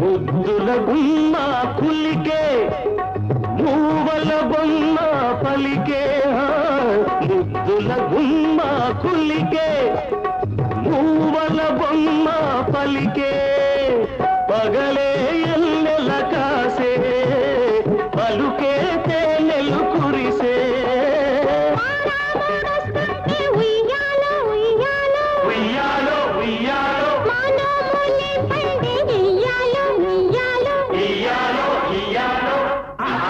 ముద్దుల గుమ్మ కులికే మూవల బొమ్మ పలికే. ముద్దుల గుమ్మ కులికే మూవల బొమ్మ పలికే. పగలే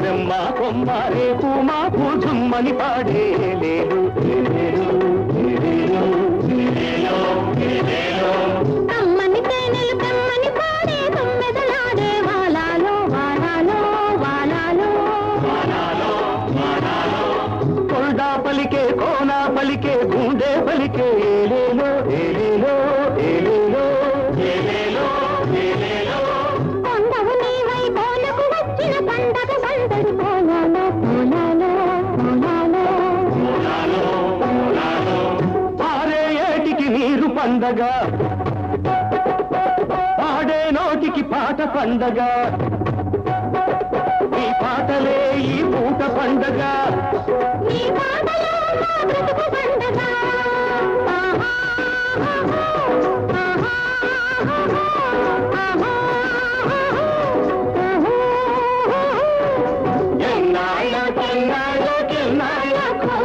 బ్రహ్మ కొమ్మ రేపు మాకు జుమ్మని పాడే లేదు. పలికే కోన పండగ. పాడే నోటికి పాట పండగ. ఈ పాటలే ఈ పూట పండగా. ఎన్నాళ్ళకెన్నాళ్ళకెన్నాళ్ళకు